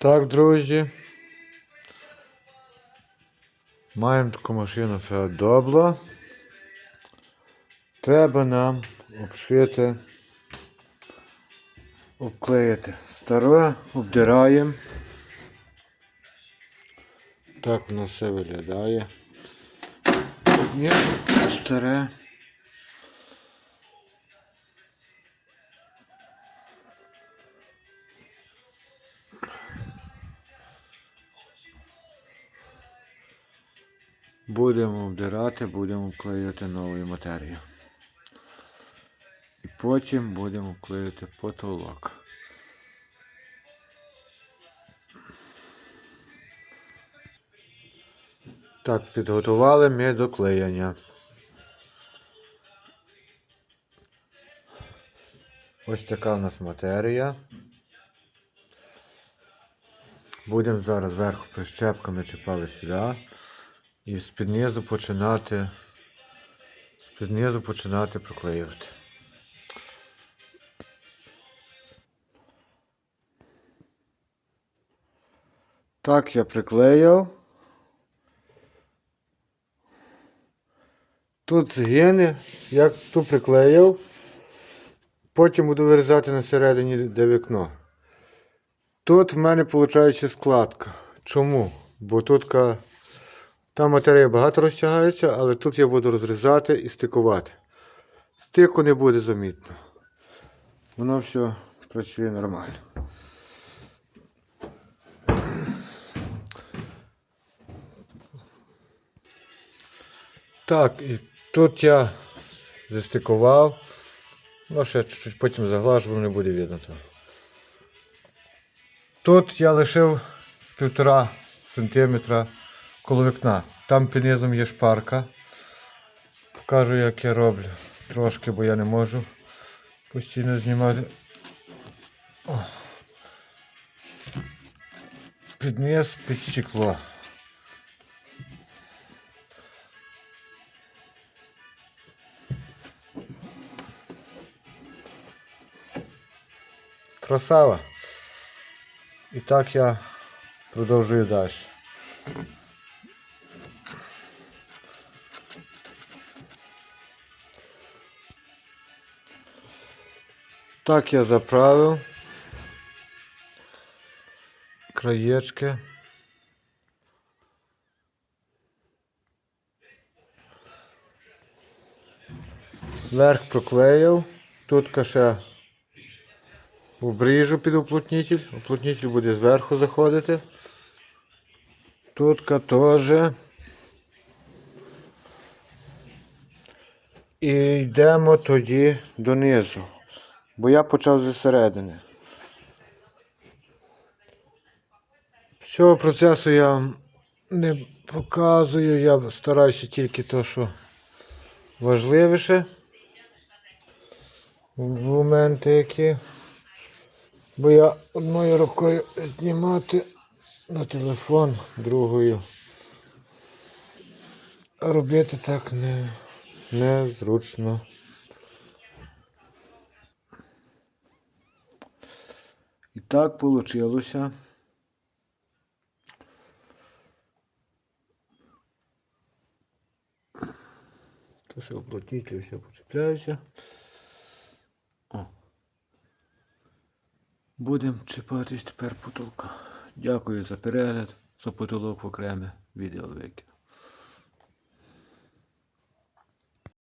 Так, друзі. Маємо таку машину Doblo. Треба нам обшити, обклеїти старе, обдираємо. Так воно все виглядає. Ні, старе. Будемо обдирати, будемо вклеювати новою матерією. І потім будемо вклеювати потолок. Так, підготували ми до клеєння. Ось така у нас матерія. Будемо зараз зверху прищепками чіпали сюди. І з-під низу починати. З-під низу починати проклеювати. Так, я приклеїв. Тут згине, як тут приклеїв. Потім буду вирізати на середині, де вікно. Тут в мене виходить складка. Чому? Бо тут там матерія багато розтягається, але тут я буду розрізати і стикувати. Стику не буде замітно. Воно все працює нормально. Так, і тут я застикував. Ну, ще чуть-чуть потім заглажу, не буде видно того. Тут я лишив півтора сантиметра коло вікна. Там під низом є шпарка. Покажу, як я роблю. Трошки, бо я не можу постійно знімати. О. Під під стекло. Красава. І так я продовжую далі. Так я заправив краєчки. Верх проклеїв. Тут каше обріжу під уплотнитель. Уплотнитель буде зверху заходити. Тут теж. І йдемо тоді донизу. Бо я почав зі середини. Цього процесу я не показую, я стараюся тільки те, що важливіше. Моменти які. Бо я одною рукою знімати на телефон, другою. Робити так не, незручно. І так вийшло. Що оплотнитель все почепляюся. О. Будемо чіпатись тепер потолка. Дякую за перегляд, за потолок в окреме відео.